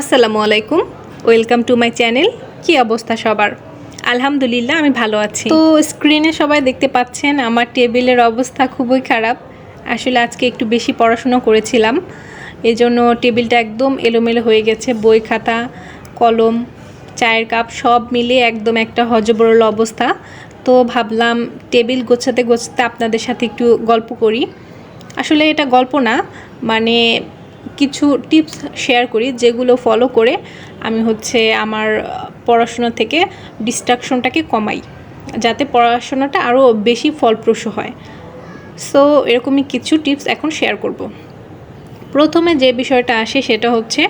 আসসালামু আলাইকুম। Welcome to my channel কি অবস্থা সবার? আলহামদুলিল্লাহ, আমি ভালো আছি। তো স্ক্রিনে সবাই দেখতে পাচ্ছেন, আমার টেবিলের অবস্থা খুবই খারাপ। আসলে আজকে একটু বেশি পড়াশুনো করেছিলাম। এজন্য টেবিলটা একদম এলোমেলো হয়ে গেছে। বই খাতা, কলম, চায়ের কাপ সব মিলিয়ে একদম একটা হজবরল অবস্থা। তো ভাবলাম টেবিল গোছাতে গোছাতে আপনাদের সাথে একটু গল্প করি। আসলে এটা গল্প না মানে কিছু টিপস শেয়ার করি, যেগুলো ফলো করে আমি হচ্ছে আমার পড়াশোনা থেকে ডিস্ট্রাকশনটাকে কমাই, যাতে পড়াশোনাটা আরও বেশি ফলপ্রসূ হয়। সো এরকমই কিছু টিপস এখন শেয়ার করব। প্রথমে যে বিষয়টা আসে সেটা হচ্ছে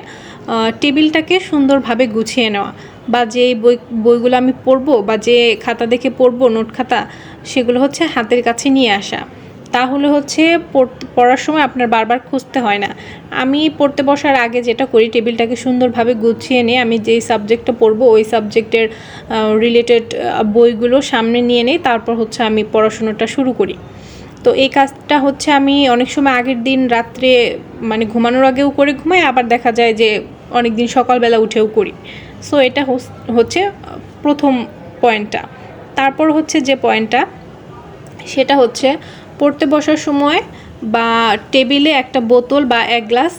টেবিলটাকে সুন্দরভাবে গুছিয়ে নেওয়া বা যে বই, বইগুলো আমি পড়ব বা যে খাতা দেখে পড়ব, নোট খাতা, সেগুলো হচ্ছে হাতের কাছে নিয়ে আসা। তাহলে হচ্ছে পড়- পড়ার সময় আপনার বারবার খুঁজতে হয় না। আমি পড়তে বসার আগে যেটা করি, টেবিলটাকে সুন্দরভাবে গুছিয়ে নিয়ে আমি যেই সাবজেক্টটা পড়ব, ওই সাবজেক্টের রিলেটেড বইগুলো সামনে নিয়ে নিই তারপর হচ্ছে আমি পড়াশোনাটা শুরু করি। তো এই কাজটা হচ্ছে আমি অনেক সময় আগের দিন রাত্রে মানে ঘুমানোর আগেও করে ঘুমাই, আবার দেখা যায় যে অনেক দিন সকালবেলা উঠেও করি। সো এটা হচ্ছে প্রথম পয়েন্টটা তারপর হচ্ছে যে পয়েন্টটা সেটা হচ্ছে পড়তে বসার সময় বা টেবিলে একটা বোতল বা এক গ্লাস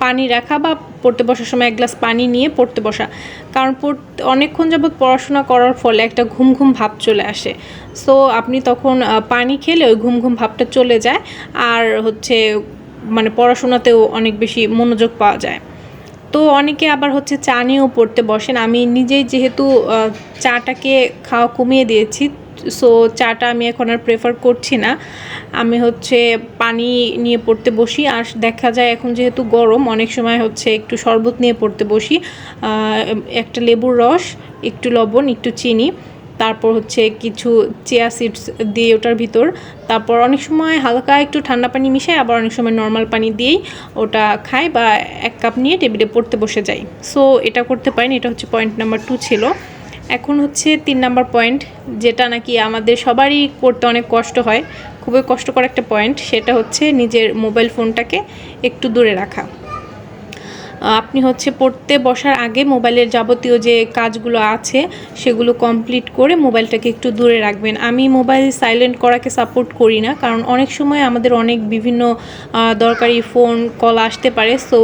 পানি রাখা বা পড়তে বসার সময় এক গ্লাস পানি নিয়ে পড়তে বসা। কারণ পড়তে অনেকক্ষণ যাবৎ পড়াশোনা করার ফলে একটা ঘুম ঘুম ভাব চলে আসে। সো, আপনি তখন পানি খেলে ওই ঘুম ঘুম ভাবটা চলে যায়। আর হচ্ছে মানে পড়াশোনাতেও অনেক বেশি মনোযোগ পাওয়া যায়। তো অনেকে আবার হচ্ছে চা নিয়েও পড়তে বসেন। আমি নিজেই যেহেতু চাটাকে খাওয়া কমিয়ে দিয়েছি, সো চাটা আমি এখন আর প্রেফার করছি না। আমি হচ্ছে পানি নিয়ে পড়তে বসি, আর দেখা যায় এখন যেহেতু গরম, অনেক সময় হচ্ছে একটু শরবত নিয়ে পড়তে বসি। একটা লেবুর রস, একটু লবণ, একটু চিনি। তারপর হচ্ছে কিছু চেয়া সিডস দিয়ে ওটার ভিতর। তারপর অনেক সময় হালকা একটু ঠান্ডা পানি মিশাই, আবার অনেক সময় নর্মাল পানি দিয়েই ওটা খাই বা এক কাপ নিয়ে টেবিলে পড়তে বসে যাই। সো এটা করতে পারেন, এটা হচ্ছে পয়েন্ট নাম্বার টু ছিল। এখন হচ্ছে তিন নাম্বার পয়েন্ট যেটা নাকি আমাদের সবারই করতে অনেক কষ্ট হয়। খুবই কষ্টকর একটা পয়েন্ট সেটা হচ্ছে নিজের মোবাইল ফোনটাকে একটু দূরে রাখা। আপনি হচ্ছে পড়তে বসার আগে মোবাইলের যাবতীয় যে কাজগুলো আছে, সেগুলো কমপ্লিট করে মোবাইলটাকে একটু দূরে রাখবেন। আমি মোবাইল সাইলেন্ট করাকে সাপোর্ট করি না, কারণ অনেক সময় আমাদের অনেক বিভিন্ন দরকারি ফোন কল আসতে পারে সো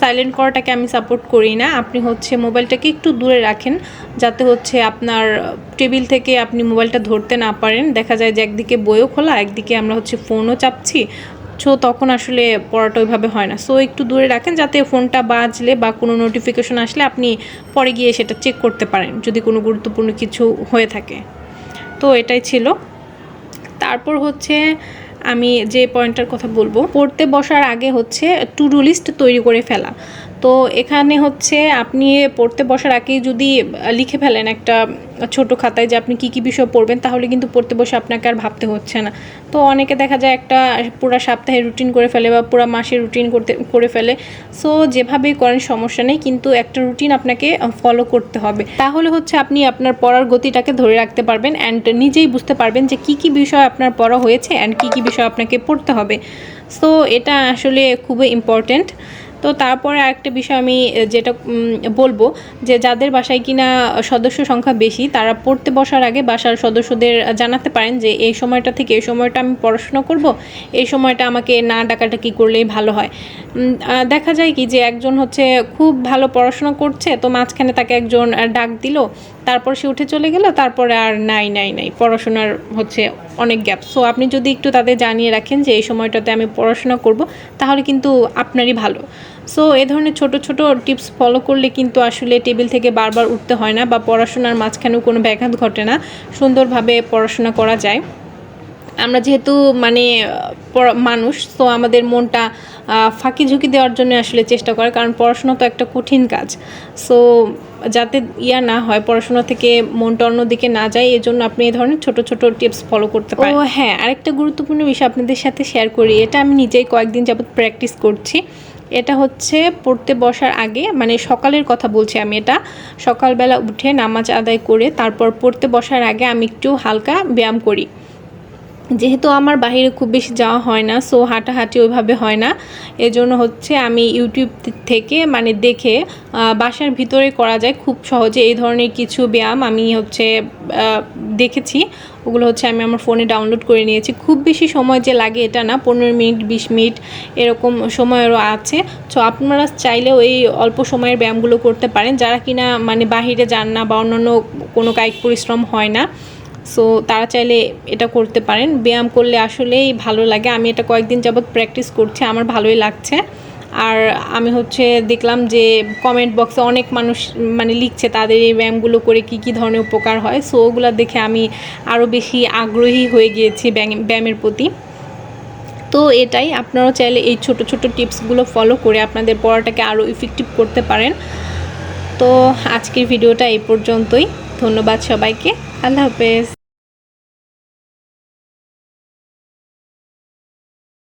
সাইলেন্ট করাটাকে আমি সাপোর্ট করি না। আপনি হচ্ছে মোবাইলটাকে একটু দূরে রাখেন, যাতে হচ্ছে আপনার টেবিল থেকে আপনি মোবাইলটা ধরতে না পারেন। দেখা যায় যে একদিকে বইও খোলা, একদিকে আমরা হচ্ছে ফোনও চাপছি সো তখন আসলে পড়াটা ওইভাবে হয় না। সো একটু দূরে রাখেন যাতে ফোনটা বাজলে বা কোনো নোটিফিকেশন আসলে আপনি পরে গিয়ে সেটা চেক করতে পারেন, যদি কোনো গুরুত্বপূর্ণ কিছু হয়ে থাকে। তো এটাই ছিল। তারপর হচ্ছে আমি যে পয়েন্টটার কথা বলব, পড়তে বসার আগে হচ্ছে টু ডু লিস্ট তৈরি করে ফেলা। তো এখানে হচ্ছে আপনি পড়তে বসার আগেই যদি লিখে ফেলেন একটা ছোট খাতায় যে আপনি কী কী বিষয় পড়বেন, তাহলে কিন্তু পড়তে বসে আপনাকে আর ভাবতে হচ্ছে না। তো অনেকে দেখা যায় একটা পুরো সপ্তাহে রুটিন করে ফেলে বা পুরো মাসে রুটিন করতে, করে ফেলে। সো যেভাবেই করেন সমস্যা নেই, কিন্তু একটা রুটিন আপনাকে ফলো করতে হবে। তাহলে হচ্ছে আপনি আপনার পড়ার গতিটাকে ধরে রাখতে পারবেন অ্যান্ড নিজেই বুঝতে পারবেন যে কী কী বিষয় আপনার পড়া হয়েছে অ্যান্ড কী কী বিষয় আপনাকে পড়তে হবে। সো এটা আসলে খুবই ইম্পর্ট্যান্ট তো তারপরে আরেকটা বিষয় আমি যেটা বলব যে যাদের বাসায় কিনা সদস্য সংখ্যা বেশি, তারা পড়তে বসার আগে বাসার সদস্যদের জানাতে পারেন যে এই সময়টা থেকে এই সময়টা আমি পড়াশোনা করব, এই সময়টা আমাকে না ডাকাটাকি করলেই ভালো হয়। দেখা যায় কি যে একজন হচ্ছে খুব ভালো পড়াশোনা করছে, তো মাঝখানে তাকে একজন ডাক দিল তারপর সে উঠে চলে গেল, তারপরে আর নাই নাই নাই। পড়াশোনার হচ্ছে অনেক গ্যাপ। সো আপনি যদি একটু তাদের জানিয়ে রাখেন যে এই সময়টাতে আমি পড়াশোনা করব, তাহলে কিন্তু আপনারই ভালো। সো এ ধরনের ছোট ছোট টিপস ফলো করলে কিন্তু আসলে টেবিল থেকে বারবার উঠতে হয় না বা পড়াশোনার মাঝখানেও কোনো ব্যাঘাত ঘটে না। সুন্দরভাবে পড়াশোনা করা যায়। আমরা যেহেতু মানে মানুষ তো আমাদের মনটা ফাঁকি ঝুঁকি দেওয়ার জন্য আসলে চেষ্টা করে কারণ পড়াশোনা তো একটা কঠিন কাজ। সো যাতে ইয়া না হয় পড়াশোনা থেকে মনটা অন্যদিকে না যায় এই জন্য আপনি এই ধরনের ছোট ছোট টিপস ফলো করতে পারেন। ও হ্যাঁ আরেকটা গুরুত্বপূর্ণ বিষয় আপনাদের সাথে শেয়ার করি এটা আমি নিজেই কয়েকদিন যাবত প্র্যাকটিস করছি। এটা হচ্ছে পড়তে বসার আগে মানে সকালের কথা বলছি আমি এটা সকালবেলা উঠে নামাজ আদায় করে তারপর পড়তে বসার আগে আমি একটু হালকা ব্যায়াম করি। যেহেতু আমার বাইরে খুব বেশি যাওয়া হয় না সো হাঁটাহাঁটি ওইভাবে হয় না। এজন্য হচ্ছে আমি ইউটিউব থেকে মানে দেখে বাসার ভিতরে করা যায়। খুব সহজে এই ধরনের কিছু ব্যায়াম আমি হচ্ছে দেখেছি। ওগুলো হচ্ছে আমি আমার ফোনে ডাউনলোড করে নিয়েছি। খুব বেশি সময় যে লাগে এটা না, পনেরো মিনিট, বিশ মিনিট এরকম সময়েরও আছে। সো আপনারা চাইলেও এই অল্প সময়ের ব্যায়ামগুলো করতে পারেন। যারা কিনা মানে বাহিরে যান না বা অন্যান্য কোনো কায়িক পরিশ্রম হয় না সো তারা চাইলে এটা করতে পারেন। ব্যায়াম করলে আসলেই ভালো লাগে। আমি এটা কয়েকদিন যাবৎ প্র্যাকটিস করছি, আমার ভালোই লাগছে। আর আমি হচ্ছে দেখলাম যে কমেন্ট বক্সে অনেক মানুষ মানে লিখছে তাদের এই ব্যায়ামগুলো করে কি কি ধরনের উপকার হয়। সো ওগুলো দেখে আমি আরও বেশি আগ্রহী হয়ে গিয়েছি ব্যায়াম- ব্যায়ামের প্রতি। তো এটাই, আপনারাও চাইলে এই ছোট ছোট টিপসগুলো ফলো করে আপনাদের পড়াটাকে আরও ইফেক্টিভ করতে পারেন। তো আজকের ভিডিওটা এই পর্যন্তই। ধন্যবাদ সবাইকে। আল্লাহ হাফেজ।